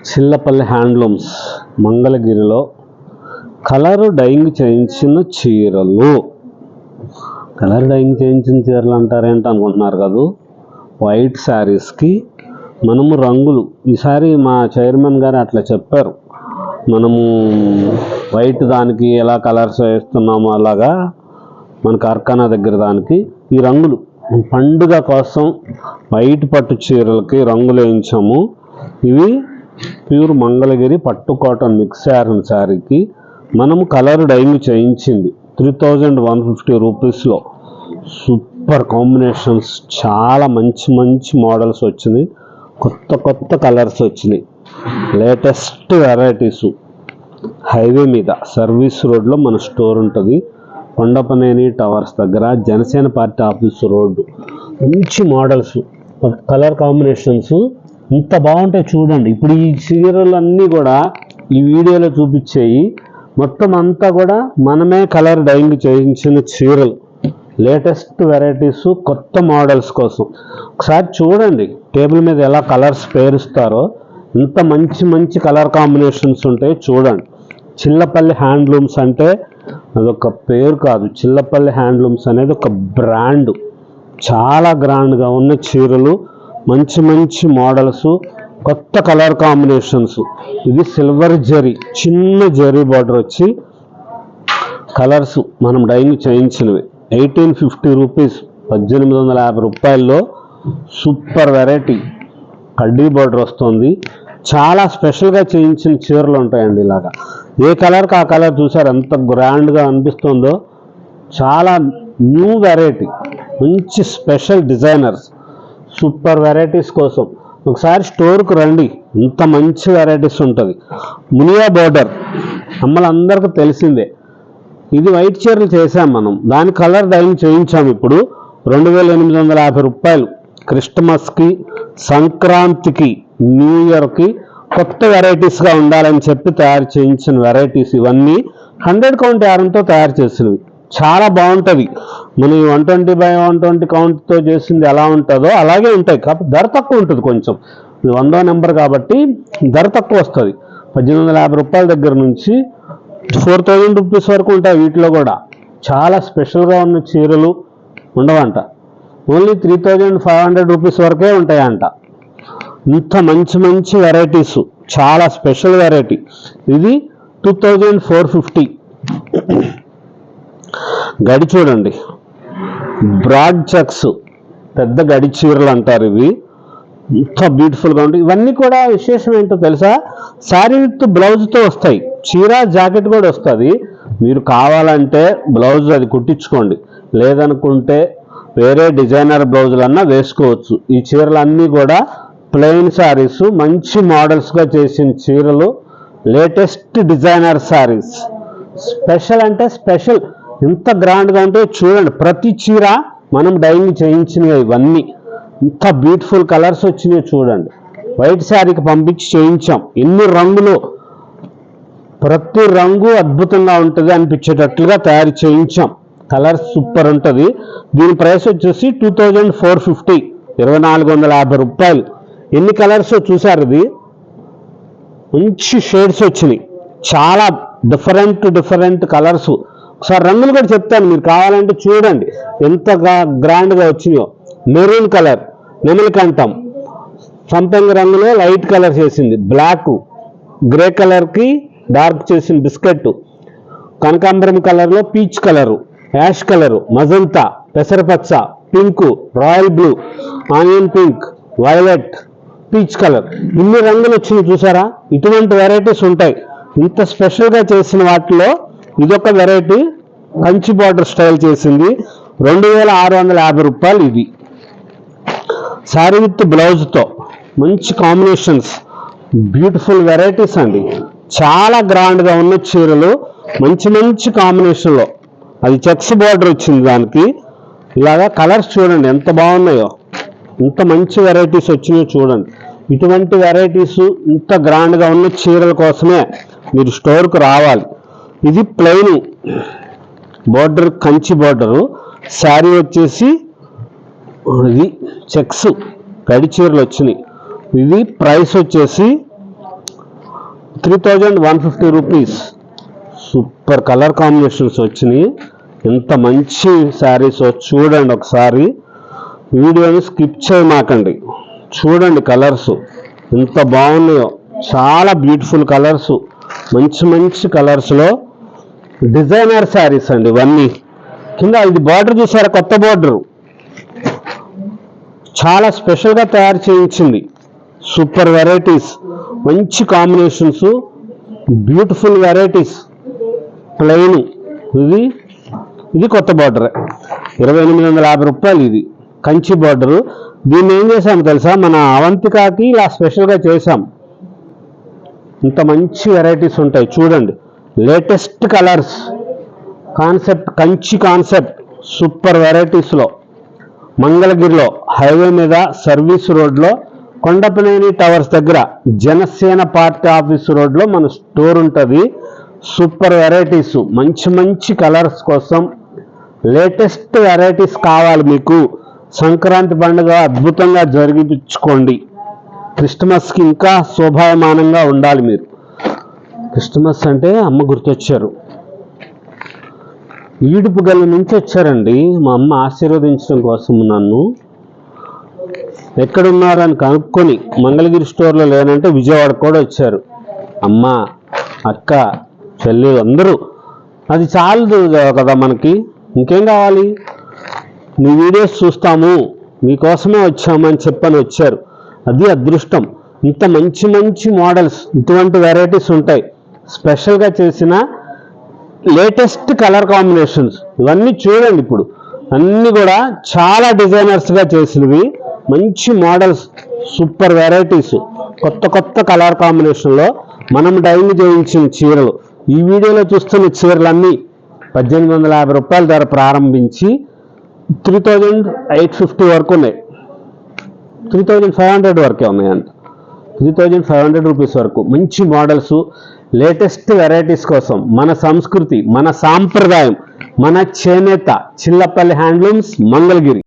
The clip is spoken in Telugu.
చిల్లపల్లి హ్యాండ్లూమ్స్ మంగళగిరిలో కలర్ డైయింగ్ చేయించిన చీరలు. కలర్ డైయింగ్ చేయించిన చీరలు అంటారేంటి అనుకుంటున్నారు కదా. వైట్ శారీస్కి మనము రంగులు. ఈసారి మా చైర్మన్ గారు అట్లా చెప్పారు. మనము వైట్ దానికి ఎలా కలర్స్ వేస్తున్నామో అలాగా మన కార్ఖానా దగ్గర దానికి ఈ రంగులు. పండుగ కోసం వైట్ పట్టు చీరలకి రంగులు వేయించాము. ఇవి ప్యూర్ మంగళగిరి పట్టు కాటన్ మిక్స్ శారీ శారీకి. మనము కలర్ డైయింగ్ చేయించింది. త్రీ థౌజండ్ వన్ ఫిఫ్టీ రూపీస్లో సూపర్ కాంబినేషన్స్. చాలా మంచి మంచి మోడల్స్ వచ్చినాయి. కొత్త కొత్త కలర్స్ వచ్చినాయి. Latest varieties. హైవే మీద సర్వీస్ రోడ్లో మన స్టోర్ ఉంటుంది. కొండపనేని టవర్స్ దగ్గర జనసేన పార్టీ ఆఫీస్ రోడ్డు. మంచి మోడల్స్. Colour combinations. ఇంత బాగుంటాయి చూడండి. ఇప్పుడు ఈ చీరలు అన్నీ కూడా ఈ వీడియోలో చూపించేయి. మొత్తం అంతా కూడా మనమే కలర్ డైయింగ్ చేయించిన చీరలు లేటెస్ట్ వెరైటీస్ కొత్త మోడల్స్ కోసం. ఒకసారి చూడండి టేబుల్ మీద ఎలా కలర్స్ పేరుస్తారో. ఇంత మంచి మంచి కలర్ కాంబినేషన్స్ ఉంటాయి చూడండి. చిల్లపల్లి హ్యాండ్లూమ్స్ అంటే అదొక పేరు కాదు. చిల్లపల్లి హ్యాండ్లూమ్స్ అనేది ఒక బ్రాండ్ చాలా గ్రాండ్గా ఉన్న చీరలు. మంచి మంచి మోడల్స్ కొత్త కలర్ కాంబినేషన్స్. ఇది సిల్వర్ జరీ చిన్న జరీ బార్డర్ వచ్చి కలర్స్ మనం డైయింగ్ చేయించినవి. ఎయిటీన్ ఫిఫ్టీ రూపీస్ పద్దెనిమిది వందల యాభై రూపాయల్లో సూపర్ వెరైటీ కడ్డీ బార్డర్ వస్తుంది. చాలా స్పెషల్గా చేయించిన చీరలు ఉంటాయండి ఇలాగా. ఏ కలర్కి ఆ కలర్ చూసారు ఎంత గ్రాండ్గా అనిపిస్తుందో. చాలా న్యూ వెరైటీ మంచి స్పెషల్ డిజైనర్స్. సూపర్ వెరైటీస్ కోసం. ఒకసారి స్టోర్కి రండి. ఇంత మంచి వెరైటీస్ ఉంటుంది. మునియా బోర్డర్. అమ్మలందరికీ తెలిసిందే. ఇది వైట్ చీరలు చేసాం మనం. దాని కలర్ డైయింగ్ చేయించాం ఇప్పుడు. రెండు వేల ఎనిమిది వందల యాభై రూపాయలు. క్రిస్టమస్కి సంక్రాంతికి న్యూ ఇయర్కి కొత్త వెరైటీస్గా ఉండాలని చెప్పి తయారు చేయించిన వెరైటీస్ ఇవన్నీ హండ్రెడ్ కౌంట్ యారంతో తయారు చేసినవి. చాలా బాగుంటుంది మన one twenty by one twenty కౌంట్తో చేసింది ఎలా ఉంటుందో అలాగే ఉంటాయి. కాబట్టి ధర తక్కువ ఉంటుంది కొంచెం. ఇది వందో నెంబర్ కాబట్టి ధర తక్కువ వస్తుంది. పద్దెనిమిది వందల యాభై రూపాయల దగ్గర నుంచి ఫోర్ థౌజండ్ రూపీస్ వరకు ఉంటాయి వీటిలో కూడా. చాలా స్పెషల్గా ఉన్న చీరలు ఉండవంట. Only three thousand five hundred rupees వరకే ఉంటాయంట. ఇంత మంచి మంచి వెరైటీస్ చాలా స్పెషల్ వెరైటీ ఇది టూ థౌజండ్ ఫోర్ ఫిఫ్టీ. గడి చూడండి. బ్రాడ్ చక్స్ పెద్ద గడి చీరలు అంటారు ఇవి. ఎంత బ్యూటిఫుల్గా ఉంటాయి. ఇవన్నీ కూడా విశేషం ఏంటో తెలుసా? శారీ విత్ బ్లౌజ్తో వస్తాయి. చీర జాకెట్ కూడా వస్తుంది. మీరు కావాలంటే బ్లౌజ్ అది కుట్టించుకోండి. లేదనుకుంటే వేరే డిజైనర్ బ్లౌజులన్నా వేసుకోవచ్చు. ఈ చీరలన్నీ కూడా ప్లెయిన్ శారీస్ మంచి మోడల్స్గా చేసిన చీరలు. లేటెస్ట్ డిజైనర్ శారీస్ స్పెషల్ అంటే స్పెషల్ ఎంత గ్రాండ్గా ఉంటే చూడండి ప్రతి చీర మనం డైయింగ్ చేయించినవి ఇవన్నీ. ఇంత బ్యూటిఫుల్ కలర్స్ వచ్చినాయి చూడండి. వైట్ శారీకి పంపించి చేయించాం. ఎన్ని రంగులు? ప్రతి రంగు అద్భుతంగా ఉంటుంది అనిపించేటట్లుగా తయారు చేయించాం. కలర్ సూపర్ ఉంటుంది. దీని ప్రైస్ వచ్చేసి టూ థౌజండ్ ఫోర్ ఫిఫ్టీ ఇరవై నాలుగు వందల యాభై రూపాయలు. ఎన్ని కలర్స్ చూసారు ఇది? మంచి షేడ్స్ వచ్చినాయి. చాలా డిఫరెంట్ డిఫరెంట్ కలర్స్ ఒకసారి రంగులు కూడా చెప్తాను. మీరు కావాలంటే చూడండి. ఎంత గ్రాండ్గా వచ్చినాయో మెరూన్ కలర్ నెమలికంఠం సంపంగి రంగులో లైట్ కలర్ చేసింది. బ్లాక్ గ్రే కలర్కి డార్క్ చేసిన బిస్కెట్. కనకాంబరం కలర్లో peach colour ash colour magenta పెసరపచ్చ pink royal blue onion pink violet peach colour ఇన్ని రంగులు వచ్చినాయి చూసారా? ఇటువంటి వెరైటీస్ ఉంటాయి. ఇంత స్పెషల్గా చేసిన వాటిలో ఇదొక వెరైటీ కంచి బార్డర్ స్టైల్ చేసింది. రెండు వేల ఆరు వందల యాభై రూపాయలు ఇది. శారీ విత్ బ్లౌజ్తో మంచి కాంబినేషన్స్. బ్యూటిఫుల్ వెరైటీస్ అండి. చాలా గ్రాండ్గా ఉన్న చీరలు. మంచి మంచి కాంబినేషన్లో అది చెక్స్ బార్డర్ వచ్చింది దానికి. ఇలాగా కలర్స్ చూడండి ఎంత బాగున్నాయో. ఇంత మంచి వెరైటీస్ వచ్చినాయో చూడండి. ఇటువంటి వెరైటీస్ ఇంత గ్రాండ్గా ఉన్న చీరల కోసమే మీరు స్టోర్కు రావాలి. ఇది plain border Kanchi border sari వచ్చేసి ఇది చెక్స్ గడి చీరలు వచ్చినాయి. ఇది ప్రైస్ వచ్చేసి three thousand one fifty rupees super colour combinations వచ్చినాయి. ఎంత మంచి శారీస్ చూడండి ఒకసారి. వీడియోని స్కిప్ చేయమాకండి. చూడండి కలర్స్ ఎంత బాగున్నాయో. చాలా బ్యూటిఫుల్ కలర్స్ మంచి మంచి కలర్స్లో డిజైనర్ శారీస్ అండి ఇవన్నీ. కింద ఇది బార్డర్ చూసారా? కొత్త బార్డర్. చాలా స్పెషల్గా తయారు చేయించింది. సూపర్ వెరైటీస్ మంచి కాంబినేషన్స్ బ్యూటిఫుల్ వెరైటీస్ ప్లెయిన్ ఇది ఇది కొత్త బార్డర్. ఇరవై ఎనిమిది వందల యాభై రూపాయలు ఇది. కంచి బార్డరు. దీన్ని ఏం చేసాము తెలుసా? మన అవంతికాకి ఇలా స్పెషల్గా చేసాం ఇంత మంచి వెరైటీస్ ఉంటాయి. చూడండి. Latest colours concept Kanchi concept super వెరైటీస్లో మంగళగిరిలో హైవే మీద సర్వీస్ రోడ్లో కొండపనేని టవర్స్ దగ్గర జనసేన పార్టీ ఆఫీస్ రోడ్లో మన స్టోర్ ఉంటుంది. సూపర్ వెరైటీస్ మంచి మంచి కలర్స్ కోసం లేటెస్ట్ వెరైటీస్ కావాలి మీకు. సంక్రాంతి పండుగ అద్భుతంగా జరిగించుకోండి. క్రిస్టమస్కి ఇంకా శోభాయమానంగా ఉండాలి మీరు. క్రిస్టమస్ అంటే అమ్మ గుర్తొచ్చారు. ఈడుపు గల్ల నుంచి వచ్చారండి. మా అమ్మ ఆశీర్వదించడం కోసం నన్ను. ఎక్కడున్నారు అని కనుక్కొని మంగళగిరి స్టోర్లో లేనంటే విజయవాడ కూడా వచ్చారు. అమ్మ అక్క చెల్లి అందరూ. అది చాలదు కదా మనకి. ఇంకేం కావాలి? మీ వీడియోస్ చూస్తాము. మీకోసమే వచ్చామని చెప్పని వచ్చారు. అది అదృష్టం. ఇంత మంచి మంచి మోడల్స్ ఇటువంటి వెరైటీస్ ఉంటాయి. స్పెషల్గా చేసిన లేటెస్ట్ కలర్ కాంబినేషన్స్. ఇవన్నీ చూడండి ఇప్పుడు. అన్నీ కూడా చాలా డిజైనర్స్గా చేసినవి. మంచి మోడల్స్ సూపర్ వెరైటీస్. కొత్త కొత్త కలర్ కాంబినేషన్లో మనం డైలీ చేయించిన చీరలు. ఈ వీడియోలో చూస్తున్న చీరలన్నీ పద్దెనిమిది వందల యాభై రూపాయల ధర ప్రారంభించి త్రీ థౌజండ్ ఎయిట్ ఫిఫ్టీ వరకు ఉన్నాయి. త్రీ థౌజండ్ ఫైవ్ హండ్రెడ్ వరకే ఉన్నాయంట. Three thousand five hundred rupees వరకు. మంచి మోడల్స్. లేటెస్ట్ వెరైటీస్ కోసం మన సంస్కృతి మన సాంప్రదాయం మన చేనేత చిల్లపల్లి హ్యాండ్లూమ్స్ మంగళగిరి.